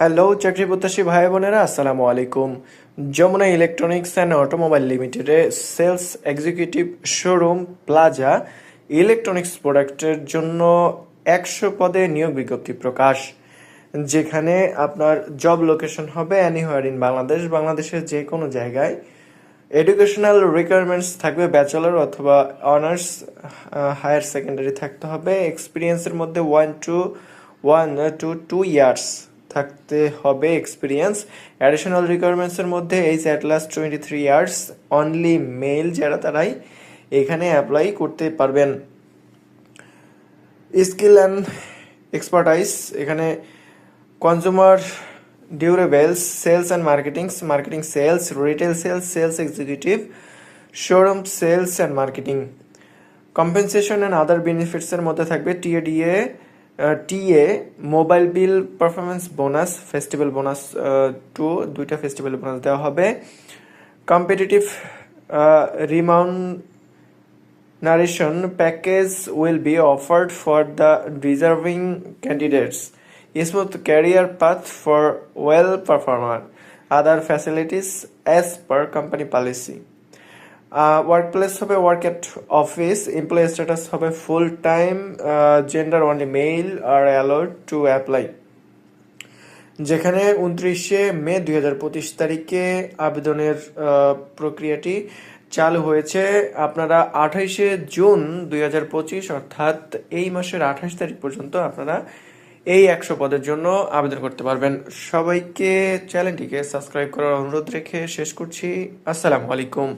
Hello, চাকরি প্রত্যাশী ভাই বোনেরা, আসসালামু আলাইকুম। যমুনা ইলেকট্রনিক্স অ্যান্ড অটোমোবাইল লিমিটেডে sales executive showroom plaza electronics প্রোডাক্টের জন্য একশো পদে নিয়োগ বিজ্ঞপ্তি প্রকাশ, যেখানে আপনার জব লোকেশন হবে অ্যানিহোয়ার ইন বাংলাদেশ, বাংলাদেশের যে কোনো জায়গায়। এডুকেশনাল রিকোয়ারমেন্টস থাকবে, ব্যাচেলর অথবা অনার্স হায়ার সেকেন্ডারি থাকতে হবে। এক্সপিরিয়েন্সের মধ্যে one two one two two years থাকতে হবে এক্সপিরিয়েন্স অ্যাডিশনাল রিকোয়ারমেন্টসের মধ্যে age at least twenty three years only male যারা তারাই এখানে অ্যাপ্লাই করতে পারবেন। স্কিল অ্যান্ড এক্সপার্টাইজ এখানে consumer durables sales and marketings marketing sales retail sales sales executive showroom sales and marketing compensation and other বেনিফিটসের মধ্যে থাকবে TADA TA mobile bill performance bonus festival bonus two দুইটা festival bonus দেওয়া হবে competitive রিমাউন্ড narration package will be offered for the deserving candidates smooth career path for well performer other facilities as per company policy work place হবে work at office employee status হবে full time gender only male are allowed to apply যেখানে উনত্রিশে মে দুই হাজার পঁচিশ তারিখে আবেদনের প্রক্রিয়াটি চালু হয়েছে। আপনারা আঠাইশে জুন দুই হাজার পঁচিশ, অর্থাৎ এই মাসের আঠাশ তারিখ পর্যন্ত আপনারা এই একশো পদের জন্য আবেদন করতে পারবেন। সবাইকে চ্যানেলটিকে সাবস্ক্রাইব করার অনুরোধ রেখে শেষ করছি। আসসালামু আলাইকুম।